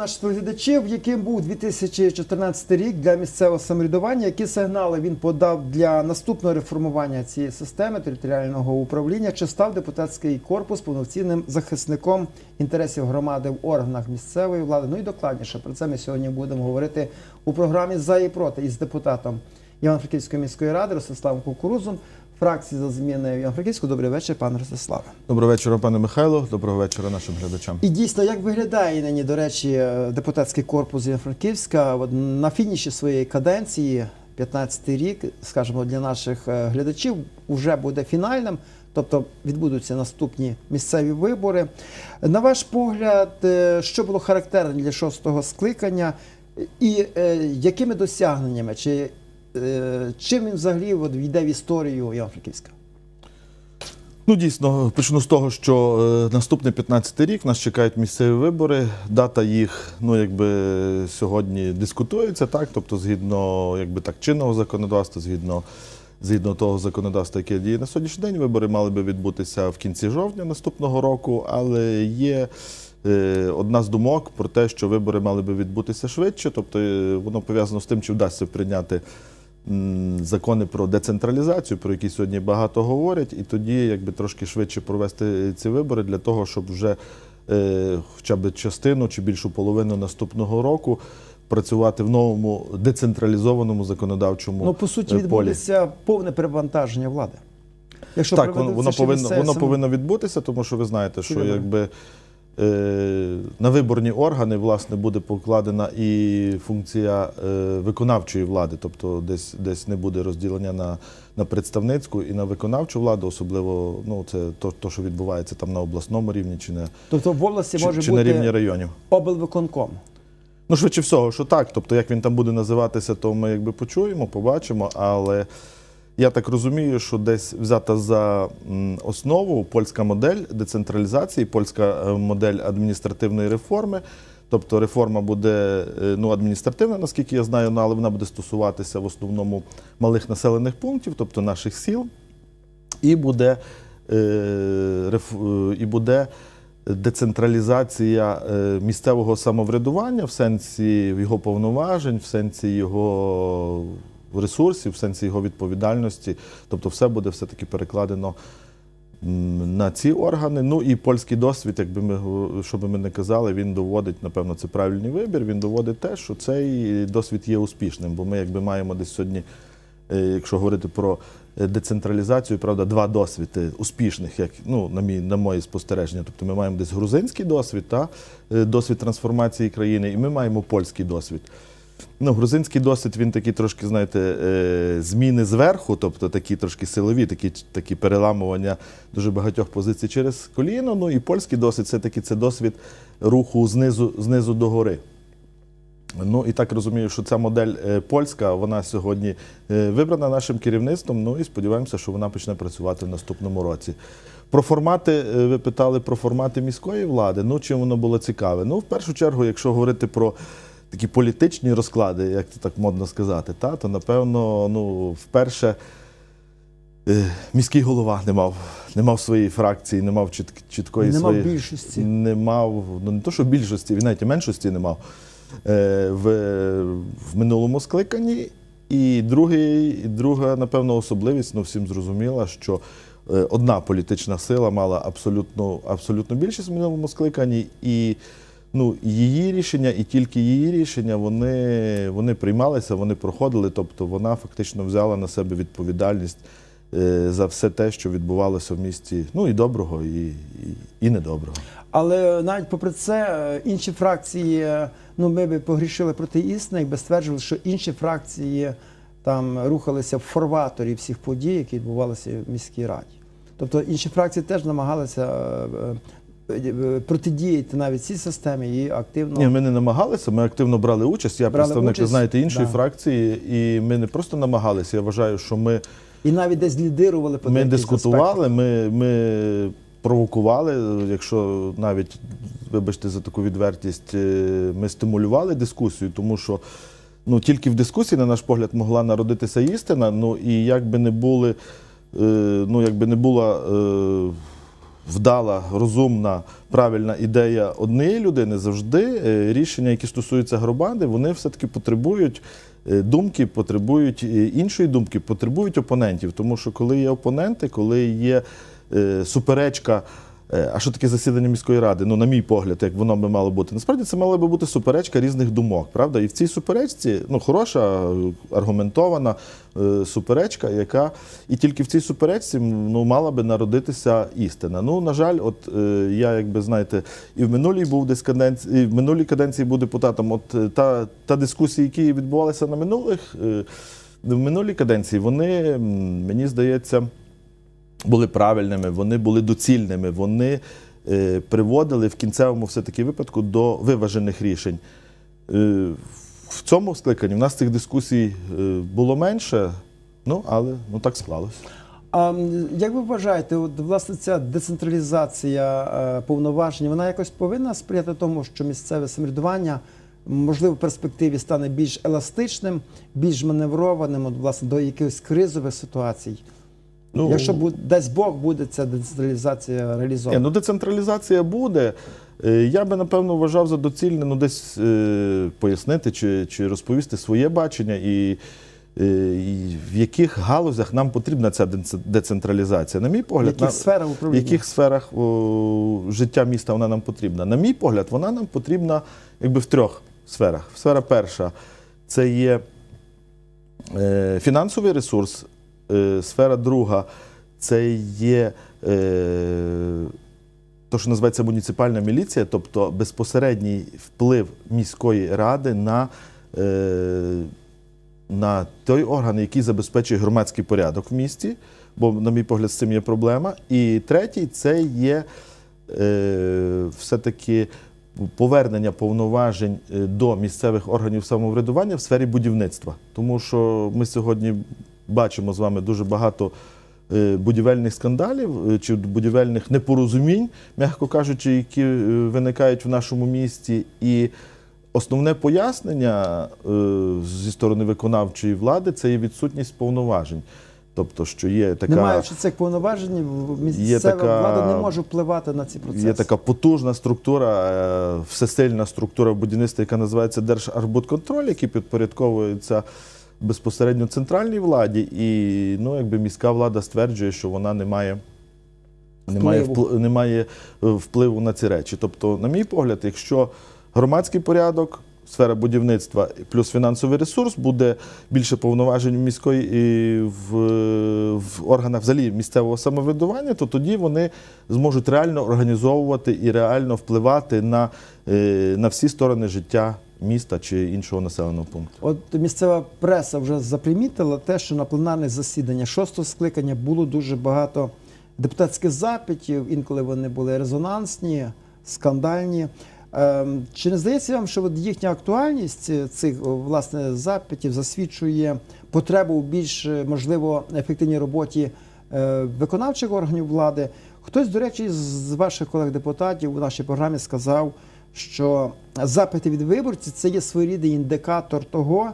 Наших телеглядачів, яким був 2014 рік для місцевого самоврядування. Які сигнали він подав для наступного реформування цієї системи територіального управління? Чи став депутатський корпус повноцінним захисником інтересів громади в органах місцевої влади? Ну і докладніше про це ми сьогодні будемо говорити у програмі за і проти із депутатом Івано-Франківської міської ради Ростиславом Кукурузом, фракції за зміни Івано-Франківську. Добрий вечір, пане Ростиславе. Доброго вечора, пане Михайло. Доброго вечора нашим глядачам. І дійсно, як виглядає нині, до речі, депутатський корпус Івано-Франківська на фініші своєї каденції, 15-й рік, скажімо, для наших е, глядачів, вже буде фінальним. Тобто відбудуться наступні місцеві вибори. На ваш погляд, е, що було характерне для шостого скликання, і е, якими досягненнями, чи чим він взагалі війде в історію Івано-Франківська? Ну дійсно, почну з того, що е, наступний 15-й рік нас чекають місцеві вибори. Дата їх, ну якби сьогодні дискутується, так, тобто згідно якби так чинного законодавства, згідно. Згідно того законодавства, яке діє на сьогоднішній день, вибори мали би відбутися в кінці жовтня наступного року, але є е, одна з думок про те, що вибори мали би відбутися швидше, тобто е, воно пов'язано з тим, чи вдасться прийняти закони про децентралізацію, про які сьогодні багато говорять, і тоді якби трошки швидше провести ці вибори для того, щоб вже е, хоча б частину чи більшу половину наступного року працювати в новому децентралізованому законодавчому Ну, по суті, е, полі. відбудеться повне перевантаження влади. Якщо Так, воно, повинно, воно повинно відбутися, тому що ви знаєте, що якби е, на виборні органи власне буде покладена і функція е, виконавчої влади, тобто десь десь не буде розділення на, на представницьку і на виконавчу владу, особливо ну це то, то, що відбувається там на обласному рівні чи на, Тобто в області чи, може чи на рівні районів. облвиконком. Ну, швидше всього, що так. Тобто, як він там буде називатися, то ми якби почуємо, побачимо. Але я так розумію, що десь взята за основу польська модель децентралізації, польська е, модель адміністративної реформи. Тобто реформа буде е, ну, адміністративна, наскільки я знаю, ну, але вона буде стосуватися в основному малих населених пунктів, тобто наших сіл, і буде, е, і буде децентралізація місцевого самоврядування в сенсі його повноважень, в сенсі його ресурсів, в сенсі його відповідальності. Тобто, все буде все-таки перекладено на ці органи. Ну і польський досвід, якби ми що ми не казали, він доводить, напевно, це правильний вибір. Він доводить те, що цей досвід є успішним, бо ми якби маємо десь сьогодні. е, Якщо говорити про е, децентралізацію, правда, два досвіди успішних, як ну на мій на мої спостереження. Тобто ми маємо десь грузинський досвід, та е, досвід трансформації країни, і ми маємо польський досвід. Ну, грузинський досвід він такий трошки, знаєте, е, зміни зверху, тобто такі трошки силові, такі, такі переламування дуже багатьох позицій через коліно. Ну і польський досвід це таки це досвід руху знизу, знизу до гори. Ну і так розумію, що ця модель е, польська, вона сьогодні е, вибрана нашим керівництвом. Ну і сподіваємося, що вона почне працювати в наступному році. Про формати, ви питали про формати міської влади. Ну, чим воно було цікаве? Ну, в першу чергу, якщо говорити про такі політичні розклади, як це так модно сказати, та, то напевно, ну, вперше. е, Міський голова не мав, не мав своєї фракції, не мав чіт, чіткої Нема своєї більшості. не мав, ну не то, що більшості, він навіть і меншості не мав е, в, в минулому скликанні. І другий, і друга, напевно, особливість, ну всім зрозуміла, що е, одна політична сила мала абсолютну, абсолютну більшість в минулому скликанні, і ну, її рішення, і тільки її рішення вони, вони приймалися, вони проходили. Тобто вона фактично взяла на себе відповідальність е, за все те, що відбувалося в місті. Ну і доброго, і, і, і недоброго. Але навіть попри це, е, інші фракції, е, ну ми би погрішили проти істини, якби стверджували, що інші фракції там рухалися в форваторі всіх подій, які відбувалися в міській раді. Тобто інші фракції теж намагалися протидіяти навіть цій системі і активно. Ні, ми не намагалися, ми активно брали участь. Я. Брали представник, участь, знаєте, іншої да. фракції, і ми не просто намагалися. Я вважаю, що ми, І навіть десь лідирували по ми дискутували, аспектах. ми, ми провокували. Якщо навіть, вибачте за таку відвертість, е, ми стимулювали дискусію, тому що ну, тільки в дискусії, на наш погляд, могла народитися істина. Ну і як би не були, е, ну, якби не була. Е, вдала, розумна, правильна ідея однієї людини, завжди е, рішення, які стосуються громади, вони все-таки потребують е, думки, потребують е, іншої думки, потребують опонентів. Тому що коли є опоненти, коли є суперечка. Е, А що таке засідання міської ради? Ну, на мій погляд, як воно би мало бути. Насправді це мала би бути суперечка різних думок, правда? І в цій суперечці ну, хороша, аргументована е, суперечка, яка і тільки в цій суперечці ну, мала би народитися істина. Ну, на жаль, от е, я, якби знаєте, і в минулій був десь каденції, і в минулій каденції був депутатом. От та, та дискусія, які відбувалися на минулих. В минулій каденції вони, мені здається, були правильними, вони були доцільними, вони е, приводили в кінцевому все-таки випадку до виважених рішень. Е, в цьому скликанні в нас цих дискусій е, було менше, ну але ну, так склалося. А як ви вважаєте, от власне ця децентралізація повноважень, вона якось повинна сприяти тому, що місцеве самоврядування, можливо, в перспективі стане більш еластичним, більш маневрованим, от, власне, до якихось кризових ситуацій? Ну, Якщо буде, дасть Бог, буде ця децентралізація Ні, реалізована. ну децентралізація буде. Е, Я би напевно вважав за доцільне ну, десь е, пояснити чи, чи розповісти своє бачення, і, е, і в яких галузях нам потрібна ця дец- децентралізація. На мій в погляд, яких на- сферах в управління? яких сферах о, життя міста вона нам потрібна. На мій погляд, вона нам потрібна якби в трьох сферах. Сфера перша це є е, фінансовий ресурс. Е, сфера друга це є е, то, що називається муніципальна міліція, тобто безпосередній вплив міської ради на, е, на той орган, який забезпечує громадський порядок в місті, бо, на мій погляд, з цим є проблема. І третій це є е, все-таки повернення повноважень е, до місцевих органів самоврядування в сфері будівництва. Тому що ми сьогодні бачимо з вами дуже багато е, будівельних скандалів е, чи будівельних непорозумінь, м'яко кажучи, які е, виникають в нашому місті. І основне пояснення зі сторони виконавчої влади це є відсутність повноважень. Тобто, що є така. Не маючи цих повноважень, місцева така- влада не може впливати на ці процеси. Є така потужна структура, всесильна структура будівництва, яка називається Держарбудконтроль, який підпорядковується безпосередньо центральній владі, і ну, якби міська влада стверджує, що вона не має. Немає, Впливу. немає е, впливу на ці речі. Тобто, на мій погляд, якщо громадський порядок, сфера будівництва плюс фінансовий ресурс буде більше повноважень міської і в, в органах взагалі місцевого самоврядування, то тоді вони зможуть реально організовувати і реально впливати на, е, на всі сторони життя міста чи іншого населеного пункту. От місцева преса вже запримітила те, що на пленарних засіданнях шостого скликання було дуже багато депутатських запитів, інколи вони були резонансні, скандальні. Ем, Чи не здається вам, що їхня актуальність е, цих власне запитів засвідчує потребу у більш е, можливо ефективній роботі е, виконавчих органів влади? Хтось, до речі, з ваших колег-депутатів у нашій програмі сказав, що запити від виборців це є своєрідний індикатор того,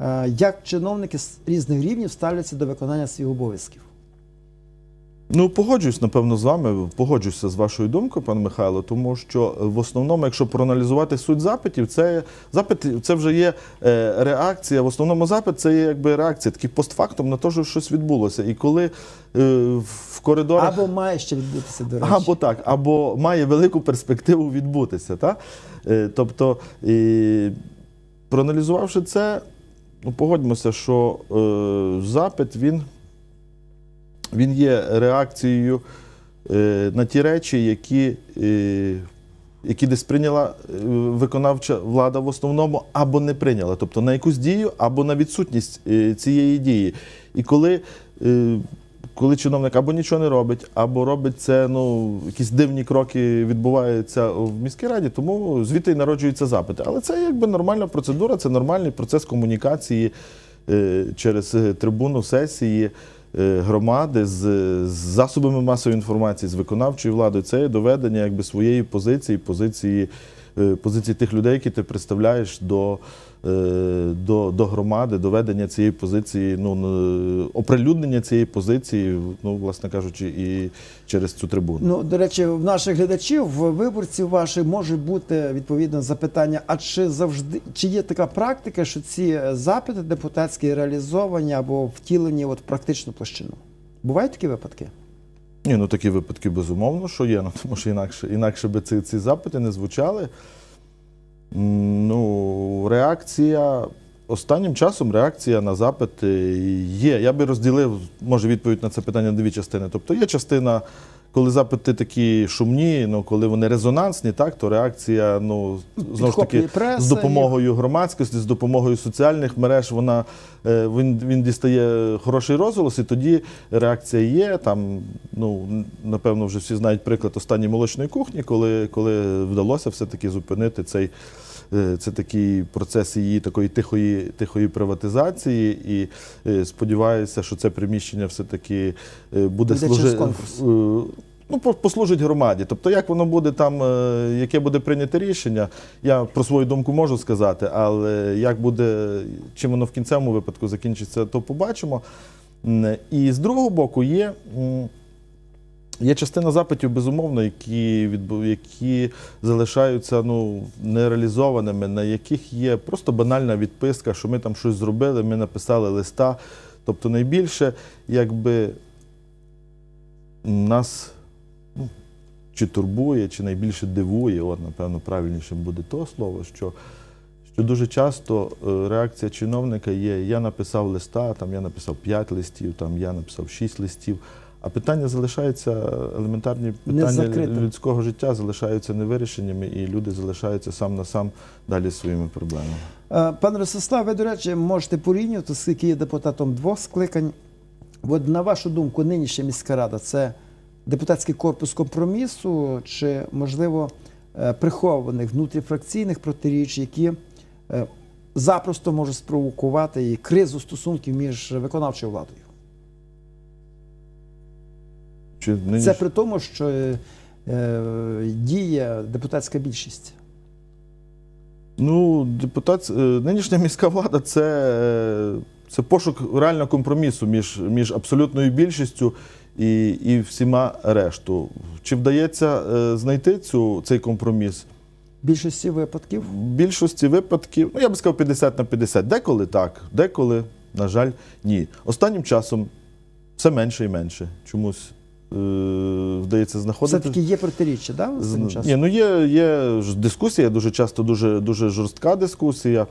е, як чиновники з різних рівнів ставляться до виконання своїх обов'язків. Ну, погоджуюсь, напевно, з вами, погоджуюся з вашою думкою, пане Михайло, тому що е, в основному, якщо проаналізувати суть запитів, це запит це вже є е, реакція. В основному запит це є якби реакція, такий постфактум на те, що щось відбулося. І коли е, в коридорах. Або має ще відбутися, до речі. Або так, або має велику перспективу відбутися. Та? Е, Тобто, і, проаналізувавши це, ну, погодьмося, що е, запит він, він є реакцією е, на ті речі, які, е, які десь прийняла е, виконавча влада в основному, або не прийняла. Тобто на якусь дію, або на відсутність цієї дії. І коли коли чиновник або нічого не робить, або робить це, ну, якісь дивні кроки відбуваються в міській раді, тому звідти й народжуються запити. Але це якби нормальна процедура, це нормальний процес комунікації через трибуну сесії громади з, з засобами масової інформації, з виконавчою владою. Це є доведення якби своєї позиції, позиції е, позиції тих людей, які ти представляєш до, е, до, до громади, доведення цієї позиції, ну, оприлюднення цієї позиції, ну, власне кажучи, і через цю трибуну. Ну, до речі, в наших глядачів, в виборців ваших може бути відповідно запитання: а чи завжди чи є така практика, що ці запити депутатські реалізовані або втілені от практичну площину? Бувають такі випадки? Ні, ну такі випадки безумовно, що є, ну, тому що інакше, інакше би ці, ці запити не звучали. Ну, реакція. Останнім часом реакція на запити є. Я би розділив, може, відповідь на це питання на дві частини. Тобто є частина, коли запити такі шумні, ну коли вони резонансні, так, то реакція, ну, знову ж таки, преса з допомогою громадськості, з допомогою соціальних мереж, вона е, він, він дістає хороший розголос, і тоді реакція є. Там, ну, напевно, вже всі знають приклад останньої молочної кухні, коли, коли вдалося все-таки зупинити цей. е, Це такий процес її такої тихої, тихої приватизації, і е, сподіваюся, що це приміщення все-таки е, буде служити. Ну, послужить громаді. Тобто, як воно буде там, е, яке буде прийняте рішення, я про свою думку можу сказати, але як буде, чим воно в кінцевому випадку закінчиться, то побачимо. І з другого боку, є, є частина запитів, безумовно, які, які залишаються ну, нереалізованими, на яких є просто банальна відписка, що ми там щось зробили, ми написали листа. Тобто найбільше, якби нас чи турбує, чи найбільше дивує, от, напевно, правильніше буде то слово, що, що дуже часто е, реакція чиновника є: я написав листа, там я написав 5 листів, там я написав 6 листів. А питання залишаються, елементарні питання людського життя залишаються невирішеними, і люди залишаються сам на сам далі своїми проблемами. Е, Пане Ростислав, ви, до речі, можете порівнювати, оскільки є депутатом двох скликань. От, на вашу думку, нинішня міська рада це депутатський корпус компромісу, чи, можливо, е, прихованих внутріфракційних протиріч, які е, запросто можуть спровокувати і кризу стосунків між виконавчою владою? Чи нині Це при тому, що е, діє депутатська більшість. Ну, депутат, нинішня міська влада це, це пошук реального компромісу між, між абсолютною більшістю і, і всіма решту. Чи вдається е, знайти цю, цей компроміс? В більшості випадків В більшості випадків, ну я би сказав 50 на 50. Деколи так, деколи, на жаль, ні. Останнім часом все менше і менше. Чомусь е, вдається знаходити. все-таки є протиріччя, да, З- Ні, ну є, є дискусія, дуже часто дуже, дуже жорстка дискусія.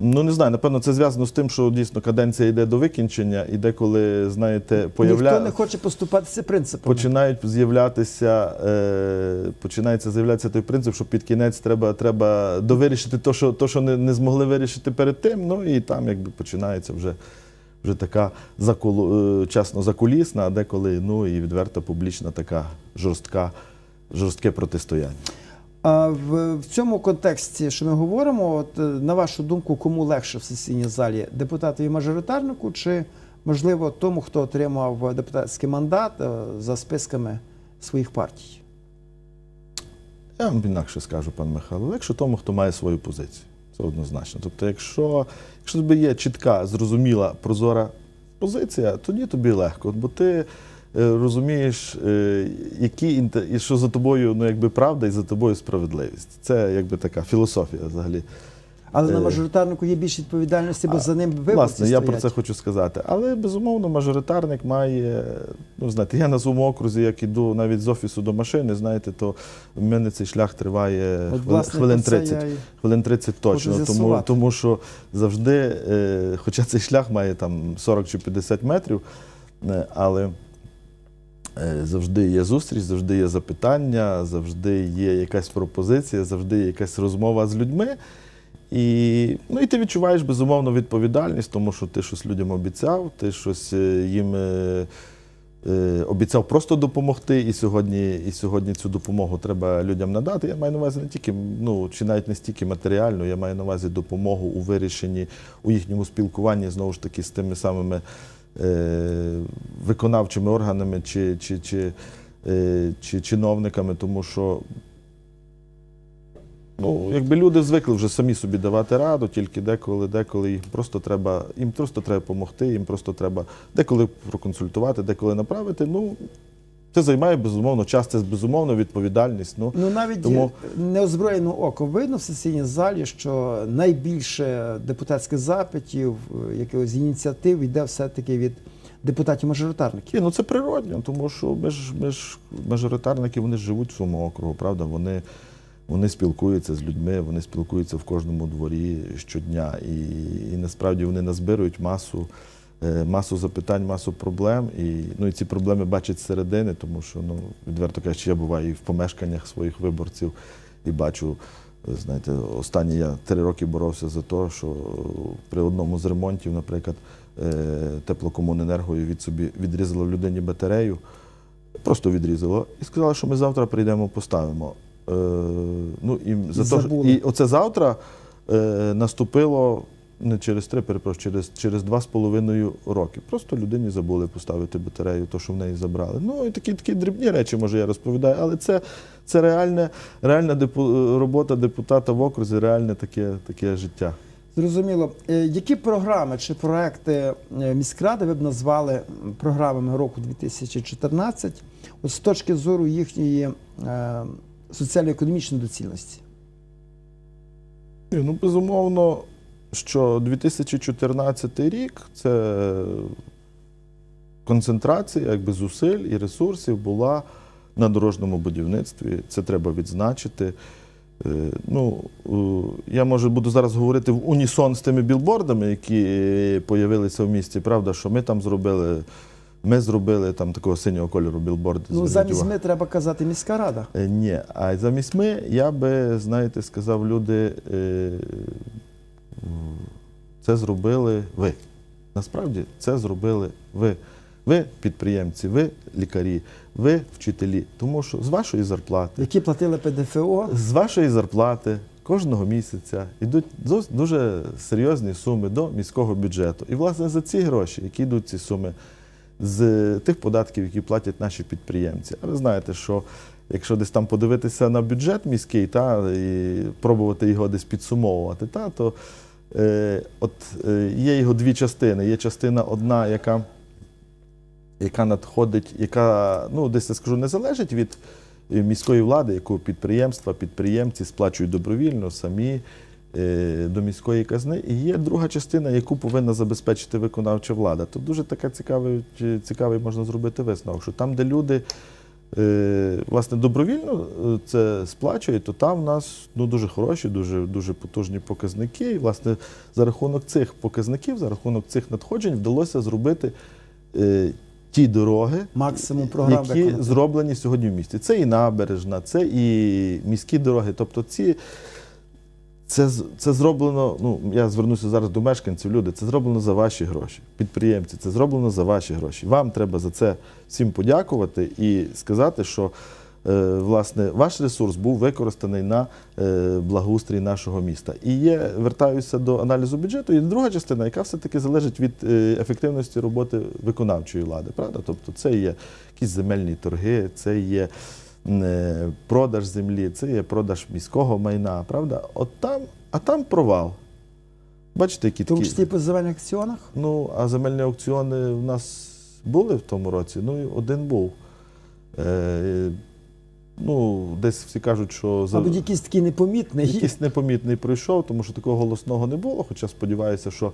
Ну, не знаю, напевно, це зв'язано з тим, що дійсно каденція йде до викінчення, і деколи, знаєте, Ніхто не хоче поступатися принципами. починають з'являтися, е... починається з'являтися той принцип, що під кінець треба, треба довирішити те, що, то, що не, не змогли вирішити перед тим. Ну і там якби починається вже, вже така заколу... е, чесно закулісна, а деколи ну, і відверта публічна така жорстка, жорстке протистояння. В, цьому контексті, що ми говоримо, от, е, на вашу думку, кому легше в сесійній залі? Депутатові мажоритарнику чи, можливо, тому, хто отримав депутатський мандат е, за списками своїх партій? Я вам інакше скажу, пан Михайло, легше тому, хто має свою позицію. Це однозначно. Тобто, якщо, якщо тобі є чітка, зрозуміла, прозора позиція, тоді тобі легко. Бо ти розумієш, е, які і що за тобою ну, якби правда і за тобою справедливість. Це якби така філософія взагалі. Але на Е, мажоритарнику є більше відповідальності, бо а, за ним виборці Власне, я про це хочу сказати. Але безумовно, мажоритарник має. Ну, знаєте, я на своєму окрузі, як іду навіть з офісу до машини, знаєте, то в мене цей шлях триває От, власне, хвилин про 30. я Хвилин 30 точно. Тому, тому що завжди, е, хоча цей шлях має там 40 чи 50 метрів, е, але е, завжди є зустріч, завжди є запитання, завжди є якась пропозиція, завжди є якась розмова з людьми. І, ну, і ти відчуваєш безумовно відповідальність, тому що ти щось людям обіцяв, ти щось е, їм е, е, обіцяв просто допомогти, і сьогодні, і сьогодні цю допомогу треба людям надати. Я маю на увазі не тільки, ну чи навіть не стільки матеріальну, я маю на увазі допомогу у вирішенні, у їхньому спілкуванні знову ж таки з тими самими е, виконавчими органами чи, чи, чи, е, чи чиновниками, тому що Ну, якби люди звикли вже самі собі давати раду, тільки деколи, деколи їм просто треба, їм просто треба допомогти, їм просто треба деколи проконсультувати, деколи направити. Ну, це займає безумовно час, це безумовно відповідальність. Ну, Ну навіть Тому- неозброєного око видно в сесійній залі, що найбільше депутатських запитів, е, якихось ініціатив йде все-таки від депутатів-мажоритарників. Ну це природньо, тому що ми ж, ми ж мажоритарники вони ж живуть в своєму округу, правда? Вони, вони спілкуються з людьми, вони спілкуються в кожному дворі щодня. І, і насправді вони назбирують масу, масу запитань, масу проблем. І, ну, і ці проблеми бачать зсередини, тому що, ну, відверто кажучи, я буваю і в помешканнях своїх виборців і бачу. Знаєте, останні я три роки боровся за те, що при одному з ремонтів, наприклад, е, теплокомуненерго від собі відрізало людині батарею, просто відрізало, і сказали, що ми завтра прийдемо, поставимо. Е, ну, і, за те, і оце завтра е, наступило не через три, перепрошую, через, через два з половиною роки. Просто людині забули поставити батарею, то, що в неї забрали. Ну, і такі, такі дрібні речі, може, я розповідаю, але це, це реальне, реальна депу, робота депутата в окрузі, реальне таке, таке життя. Зрозуміло, Е, які програми чи проекти е, міськради ви б назвали програмами року 2014 от з точки зору їхньої е, соціально-економічної доцільності? Ну, безумовно, що 2014 рік це концентрація якби, зусиль і ресурсів була на дорожньому будівництві. Це треба відзначити. Е, Ну, я може буду зараз говорити в унісон з тими білбордами, які з'явилися в місті. Правда, що ми там зробили. Ми зробили там такого синього кольору білборди. Ну, замість ми треба казати міська рада. Е, Ні, а замість ми, я би, знаєте, сказав, люди, е, це зробили ви. Насправді це зробили ви. Ви підприємці, ви лікарі, ви вчителі. Тому що з вашої зарплати, Які платили ПДФО, з вашої зарплати кожного місяця йдуть дуже серйозні суми до міського бюджету. І, власне, за ці гроші, які йдуть ці суми, з тих податків, які платять наші підприємці. А ви знаєте, що якщо десь там подивитися на бюджет міський, та, і пробувати його десь підсумовувати, та, то от, е, є його дві частини. Є частина одна, яка, яка надходить, яка, ну, десь я скажу, не залежить від е, міської влади, яку підприємства, підприємці сплачують добровільно самі е, до міської казни. І є друга частина, яку повинна забезпечити виконавча влада. Тут дуже така цікавий, цікавий можна зробити висновок, що там, де люди е, власне добровільно е, це сплачує, то там в нас ну, дуже хороші, дуже, дуже потужні показники. І, власне, за рахунок цих показників, за рахунок цих надходжень вдалося зробити. е, Ті дороги, максимум програм які виконати. зроблені сьогодні в місті. Це і набережна, це і міські дороги. Тобто ці. Це, це зроблено, ну я звернуся зараз до мешканців, люди, це зроблено за ваші гроші. Підприємці, це зроблено за ваші гроші. Вам треба за це всім подякувати і сказати, що е, власне ваш ресурс був використаний на е, благоустрій нашого міста. І є, вертаюся до аналізу бюджету. І друга частина, яка все-таки залежить від е, ефективності роботи виконавчої влади. Правда? Тобто це є якісь земельні торги, це є продаж землі, це є продаж міського майна, правда? От там, а там провал. Бачите, які тому такі. числі по земельних акціонах. Ну, а земельні аукціони в нас були в тому році. Ну, і один був. Е, ну, десь всі кажуть, що за... Мабуть, якийсь такий непомітний. якийсь непомітний пройшов, тому що такого голосного не було. Хоча сподіваюся, що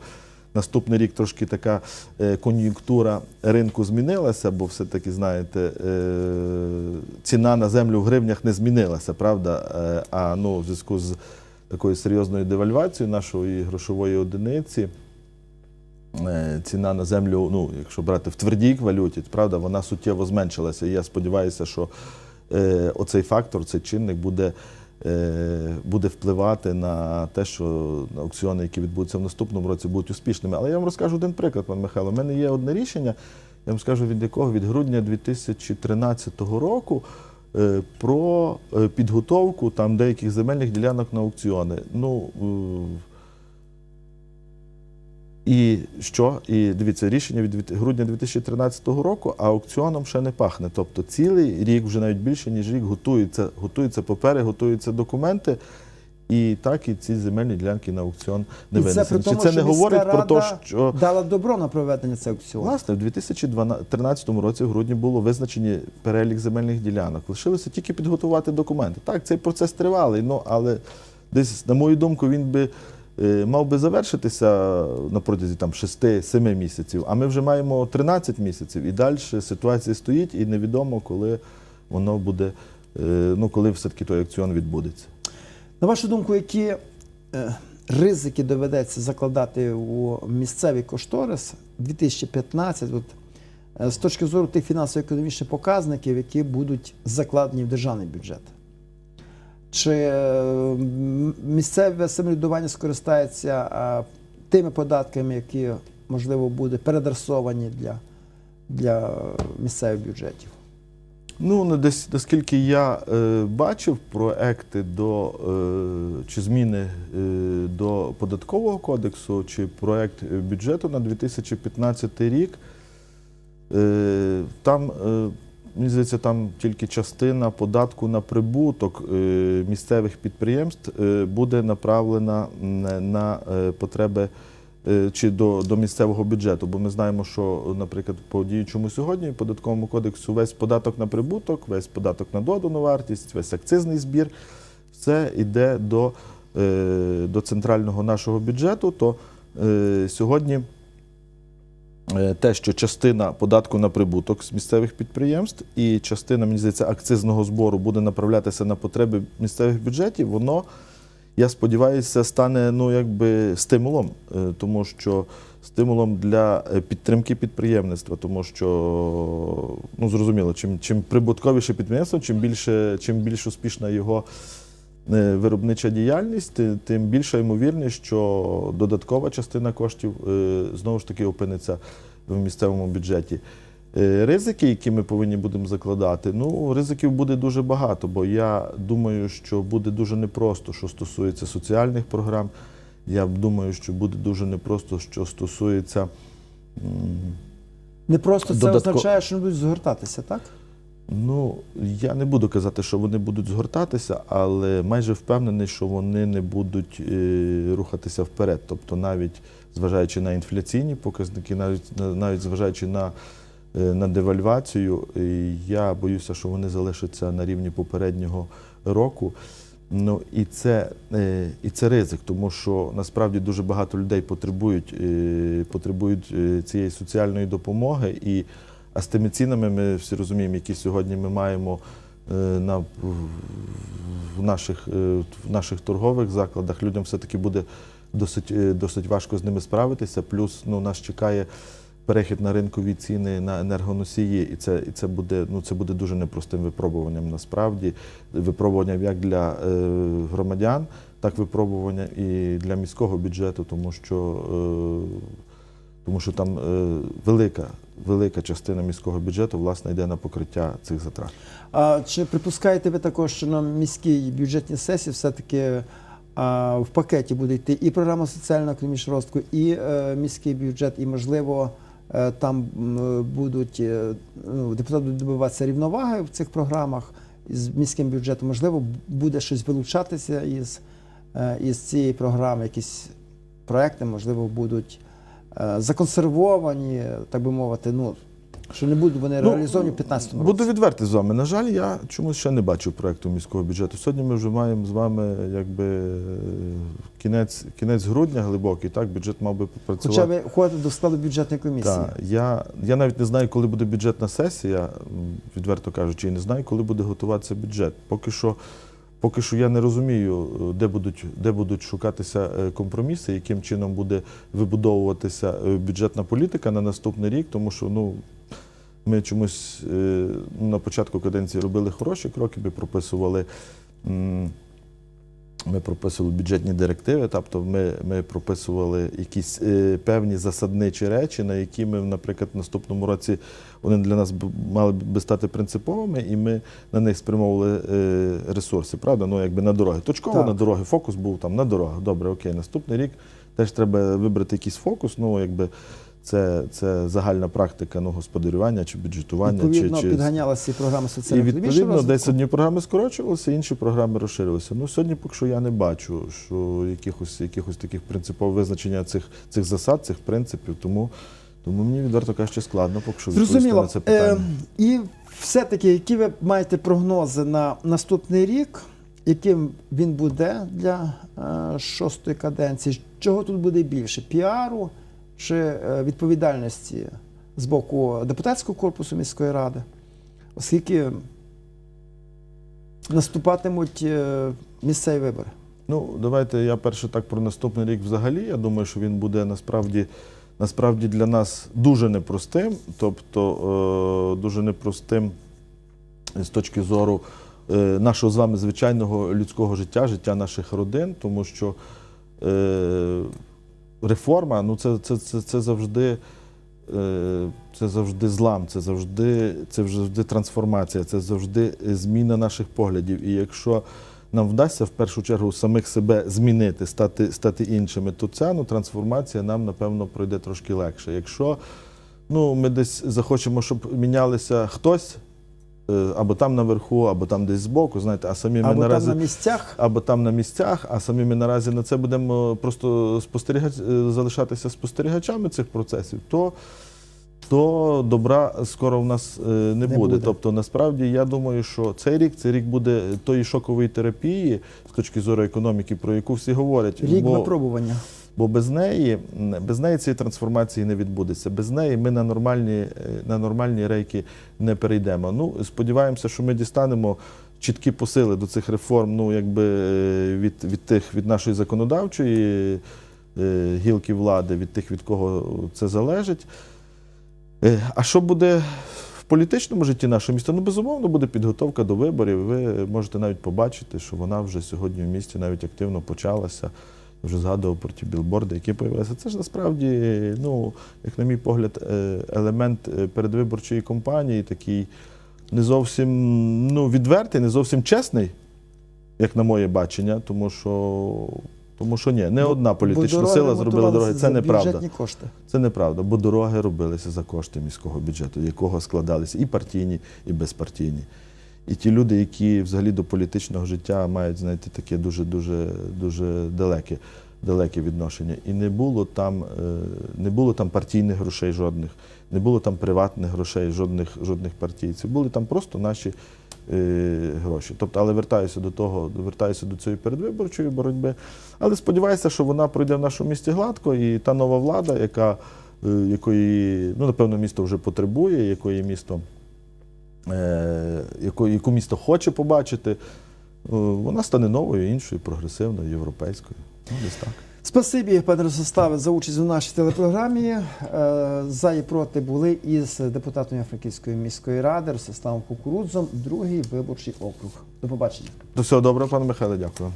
наступний рік трошки така е, кон'юнктура ринку змінилася, бо все-таки, знаєте, е, ціна на землю в гривнях не змінилася, правда? Е, а ну, в зв'язку з такою серйозною девальвацією нашої грошової одиниці. Ціна на землю, ну, якщо брати в твердій валюті, правда, вона суттєво зменшилася. І я сподіваюся, що е, оцей фактор, цей чинник буде, буде впливати на те, що аукціони, які відбудуться в наступному році, будуть успішними. Але я вам розкажу один приклад, пан Михайло. У мене є одне рішення, я вам скажу від якого від грудня 2013 року. е, Про е, підготовку там деяких земельних ділянок на аукціони. Ну, е, і що? І дивіться, рішення від грудня 2013 року, а аукціоном ще не пахне. Тобто цілий рік, вже навіть більше, ніж рік, готуються, готуються папери, готуються документи. і так і ці земельні ділянки на аукціон не І це винесені. при тому, Чи це що не говорить про те, що дала добро на проведення цього аукціону. Власне, в 2013 році в грудні було визначені перелік земельних ділянок. Лишилося тільки підготувати документи. Так, цей процес тривалий, ну але десь, на мою думку, він би мав би завершитися на протязі там 6-7 місяців. А ми вже маємо 13 місяців, і далі ситуація стоїть, і невідомо, коли воно буде, е, ну коли все-таки той аукціон відбудеться. На вашу думку, які е, ризики доведеться закладати у місцевий кошторис 2015, от, е, з точки зору тих фінансово-економічних показників, які будуть закладені в державний бюджет? Чи е, місцеве самоврядування скористається е, тими податками, які, можливо, будуть передрасовані для, для місцевих бюджетів? Ну, ну, наскільки я е, бачив проекти до е, чи зміни е, до податкового кодексу, чи проект бюджету на 2015 рік, е, там, е, мені здається, там тільки частина податку на прибуток е, місцевих підприємств е, буде направлена на, е, потреби чи до, до місцевого бюджету. Бо ми знаємо, що, наприклад, по діючому сьогодні податковому кодексу весь податок на прибуток, весь податок на додану вартість, весь акцизний збір, все йде до, до центрального нашого бюджету. То сьогодні те, що частина податку на прибуток з місцевих підприємств і частина, мені здається, акцизного збору буде направлятися на потреби місцевих бюджетів, воно, я сподіваюся, стане ну, якби стимулом, е, тому що стимулом для е, підтримки підприємництва, тому що ну, зрозуміло, чим, чим прибутковіше підприємство, чим більше, чим більш успішна його е, виробнича діяльність, тим більша ймовірність, що додаткова частина коштів е, знову ж таки опиниться в місцевому бюджеті. Е, Ризики, які ми повинні будемо закладати, ну ризиків буде дуже багато, бо я думаю, що буде дуже непросто, що стосується соціальних програм. Я думаю, що буде дуже непросто, що стосується. Не просто це Додатко- означає, що не будуть згортатися, так? Ну, я не буду казати, що вони будуть згортатися, але майже впевнений, що вони не будуть е, рухатися вперед. Тобто, навіть зважаючи на інфляційні показники, навіть на- навіть зважаючи на, е, на девальвацію, е, я боюся, що вони залишаться на рівні попереднього року. Ну і це, і це ризик, тому що насправді дуже багато людей потребують, потребують цієї соціальної допомоги. І а з тими цінами ми всі розуміємо, які сьогодні ми маємо е, на, в- наших, е, в наших торгових закладах. Людям все-таки буде досить, е, досить важко з ними справитися. Плюс ну, нас чекає перехід на ринкові ціни на енергоносії, і це, і це, буде, ну, це буде дуже непростим випробуванням насправді. Випробуванням як для громадян, так випробування і для міського бюджету, тому що, тому що там велика, велика частина міського бюджету власне йде на покриття цих затрат. А чи припускаєте ви також, що на міській бюджетній сесії все-таки а, в пакеті буде йти і програма соціально-економічного розвитку, і е, міський бюджет, і можливо е, там будуть е, ну, депутати добиватися рівноваги в цих програмах з міським бюджетом? Можливо, буде щось вилучатися із, е, із цієї програми, якісь проекти, можливо, будуть законсервовані, так би мовити, ну. Що не будуть вони Ну, реалізовані в 15 році. Буду відвертий з вами. На жаль, я чомусь ще не бачив проекту міського бюджету. Сьогодні ми вже маємо з вами якби е, кінець, кінець грудня глибокий. Так, бюджет мав би попрацювати. Хоча ви входите до складу бюджетної комісії. Так, я, я навіть не знаю, коли буде бюджетна сесія, відверто кажучи, і не знаю, коли буде готуватися бюджет. Поки що, поки що я не розумію, е, де будуть, де будуть шукатися е, компроміси, яким чином буде вибудовуватися е, бюджетна політика на наступний рік, тому що ну. Ми чомусь на початку каденції робили хороші кроки, ми прописували, ми прописували бюджетні директиви, тобто ми, ми прописували якісь е, певні засадничі речі, на які ми, наприклад, в наступному році вони для нас мали би стати принциповими, і ми на них спрямовували е, ресурси, правда? Ну, якби на дороги. Точково Так. на дороги, фокус був там на дорогах. Добре, окей, наступний рік теж треба вибрати якийсь фокус. Ну, якби Це, це загальна практика ну, господарювання чи бюджетування. Відповідно, чи, чи... підганялися ці програми І соціально-економічного відповідно, розвитку. десь одні програми скорочувалися, інші програми розширилися. Ну сьогодні, поки що я не бачу, що якихось, якихось таких принципових визначення цих, цих засад, цих принципів. Тому, тому мені відверто кажучи, складно поки що відповісти на це питання. Е, і все-таки, які ви маєте прогнози на наступний рік, яким він буде для е, шостої каденції? Чого тут буде більше? Піару чи е, відповідальності з боку депутатського корпусу міської ради? Оскільки наступатимуть е, місцеві вибори. Ну, давайте я перше так про наступний рік взагалі. Я думаю, що він буде насправді, насправді для нас дуже непростим, тобто е, дуже непростим з точки зору нашого з вами звичайного людського життя, життя наших родин, тому що реформа ну це, це, це, це завжди. е, Це завжди злам, це завжди, це завжди трансформація, це завжди зміна наших поглядів. І якщо нам вдасться в першу чергу самих себе змінити, стати, стати іншими, то ця ну, трансформація нам, напевно, пройде трошки легше. Якщо ну, ми десь захочемо, щоб мінялися хтось, або там наверху, або там десь збоку, знаєте, а самі ми Або наразі там на місцях. або там на місцях, а самі ми наразі на це будемо просто спостерігати, залишатися спостерігачами цих процесів, то, то добра скоро в нас е, не, Не буде. буде. Тобто, насправді, я думаю, що цей рік цей рік буде тої шокової терапії з точки зору економіки, про яку всі говорять. Рік бо, випробування. Бо без неї, без неї цієї трансформації не відбудеться. Без неї ми на нормальні, е, на нормальні рейки не перейдемо. Ну, сподіваємося, що ми дістанемо чіткі посили до цих реформ, ну, якби е, від, від тих, від нашої законодавчої е, гілки влади, від тих, від кого це залежить. А що буде в політичному житті нашого міста? Ну, безумовно, буде підготовка до виборів. Ви можете навіть побачити, що вона вже сьогодні в місті навіть активно почалася. Вже згадував про ті білборди, які появилися. Це ж насправді, ну, як на мій погляд, е, елемент е, передвиборчої кампанії, такий не зовсім ну, відвертий, не зовсім чесний, як на моє бачення, тому що. Тому що ні, не Бо- одна політична дороги сила зробила дороги. Це неправда. Кошти. Це неправда, бо дороги робилися за кошти міського бюджету, якого складалися і партійні, і безпартійні. І ті люди, які взагалі до політичного життя мають, знаєте, таке дуже дуже дуже далеке, далеке відношення. І не було там, е, не було там партійних грошей жодних, не було там приватних грошей, жодних, жодних партійців. Були там просто наші е, гроші. Тобто, але вертаюся до того, вертаюся до цієї передвиборчої боротьби. Але сподіваюся, що вона пройде в нашому місті гладко, і та нова влада, яка, е, якої, ну, напевно, місто вже потребує, якої місто, яку, яку місто хоче побачити, е, вона стане новою, іншою, прогресивною, європейською. Ну, десь так. Спасибі, пане Росоставе, за участь у нашій телепрограмі. Е, За і проти були із депутатом Африканської міської ради Ростиславом Кукурудзом, другий виборчий округ. До побачення. До всього доброго, пане Михайле, дякую.